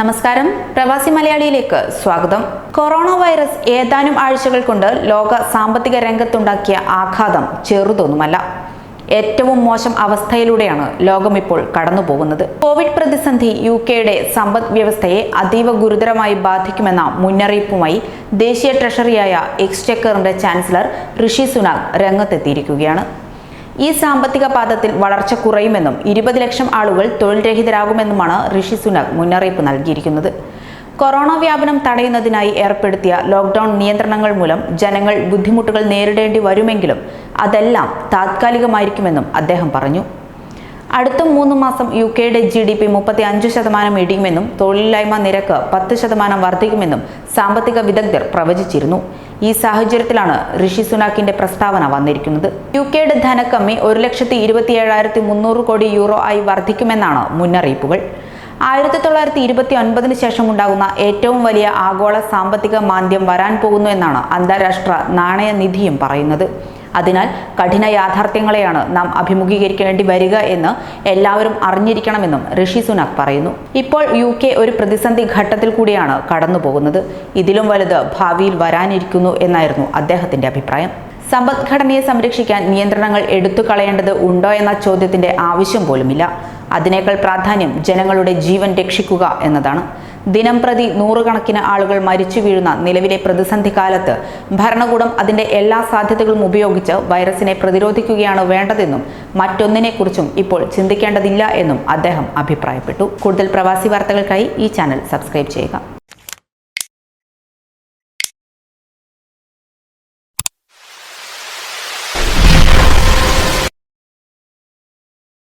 നമസ്കാരം. പ്രവാസി മലയാളിയിലേക്ക് സ്വാഗതം. കൊറോണ വൈറസ് ഏതാനും ആഴ്ചകൾ കൊണ്ട് ലോക സാമ്പത്തിക രംഗത്തുണ്ടാക്കിയ ആഘാതം ചെറുതൊന്നുമല്ല. ഏറ്റവും മോശം അവസ്ഥയിലൂടെയാണ് ലോകം ഇപ്പോൾ കടന്നുപോകുന്നത്. കോവിഡ് പ്രതിസന്ധി യു കെയുടെ സമ്പദ് വ്യവസ്ഥയെ അതീവ ഗുരുതരമായി ബാധിക്കുമെന്ന മുന്നറിയിപ്പുമായി ദേശീയ ട്രഷറിയായ എക്സ്ചക്കറിന്റെ ചാൻസലർ ഋഷി സുനാഗ് രംഗത്തെത്തിയിരിക്കുകയാണ്. ഈ സാമ്പത്തിക പാദത്തിൽ വളർച്ച കുറയുമെന്നും ഇരുപത് ലക്ഷം ആളുകൾ തൊഴിൽ രഹിതരാകുമെന്നുമാണ് ഋഷി സുനക് മുന്നറിയിപ്പ് നൽകിയിരിക്കുന്നത്. കൊറോണ വ്യാപനം തടയുന്നതിനായി ഏർപ്പെടുത്തിയ ലോക്ക്ഡൌൺ നിയന്ത്രണങ്ങൾ മൂലം ജനങ്ങൾ ബുദ്ധിമുട്ടുകൾ നേരിടേണ്ടി വരുമെങ്കിലും അതെല്ലാം താത്കാലികമായിരിക്കുമെന്നും അദ്ദേഹം പറഞ്ഞു. അടുത്ത മൂന്ന് മാസം യു കെയുടെ ജി ഡി പി മുപ്പത്തി അഞ്ച് ശതമാനം ഇടിയുമെന്നും തൊഴിലില്ലായ്മ നിരക്ക് പത്ത് ശതമാനം വർദ്ധിക്കുമെന്നും സാമ്പത്തിക വിദഗ്ധർ പ്രവചിച്ചിരുന്നു. ഈ സാഹചര്യത്തിലാണ് ഋഷി സുനാക്കിന്റെ പ്രസ്താവന വന്നിരിക്കുന്നത്. യു കെയുടെ ധനക്കമ്മി ഒരു ലക്ഷത്തി ഇരുപത്തി ഏഴായിരത്തി മുന്നൂറ് കോടി യൂറോ ആയി വർദ്ധിക്കുമെന്നാണ് മുന്നറിയിപ്പുകൾ. ആയിരത്തി തൊള്ളായിരത്തി ഇരുപത്തി ഒൻപതിന് ശേഷം ഉണ്ടാകുന്ന ഏറ്റവും വലിയ ആഗോള സാമ്പത്തിക മാന്ദ്യം വരാൻ പോകുന്നു എന്നാണ് അന്താരാഷ്ട്ര നാണയനിധിയും പറയുന്നത്. അതിനാൽ കഠിന യാഥാർത്ഥ്യങ്ങളെയാണ് നാം അഭിമുഖീകരിക്കേണ്ടി വരിക എന്ന് എല്ലാവരും അറിഞ്ഞിരിക്കണമെന്നും ഋഷി സുനാക് പറയുന്നു. ഇപ്പോൾ യു കെ ഒരു പ്രതിസന്ധി ഘട്ടത്തിൽ കൂടിയാണ് കടന്നു പോകുന്നത് ഇതിലും വലുത് ഭാവിയിൽ വരാനിരിക്കുന്നു എന്നായിരുന്നു അദ്ദേഹത്തിന്റെ അഭിപ്രായം. സമ്പദ്ഘടനയെ സംരക്ഷിക്കാൻ നിയന്ത്രണങ്ങൾ എടുത്തു കളയേണ്ടത് ഉണ്ടോ എന്ന ചോദ്യത്തിന്റെ ആവശ്യം പോലുമില്ല. അതിനേക്കാൾ പ്രാധാന്യം ജനങ്ങളുടെ ജീവൻ രക്ഷിക്കുക എന്നതാണ്. ദിനം പ്രതി നൂറുകണക്കിന് ആളുകൾ മരിച്ചു വീഴുന്ന നിലവിലെ പ്രതിസന്ധി കാലത്ത് ഭരണകൂടം അതിന്റെ എല്ലാ സാധ്യതകളും ഉപയോഗിച്ച് വൈറസിനെ പ്രതിരോധിക്കുകയാണ് വേണ്ടതെന്നും മറ്റൊന്നിനെക്കുറിച്ചും ഇപ്പോൾ ചിന്തിക്കേണ്ടതില്ല എന്നും അദ്ദേഹം അഭിപ്രായപ്പെട്ടു. കൂടുതൽ പ്രവാസി വാർത്തകൾക്കായി ഈ ചാനൽ സബ്സ്ക്രൈബ് ചെയ്യുക.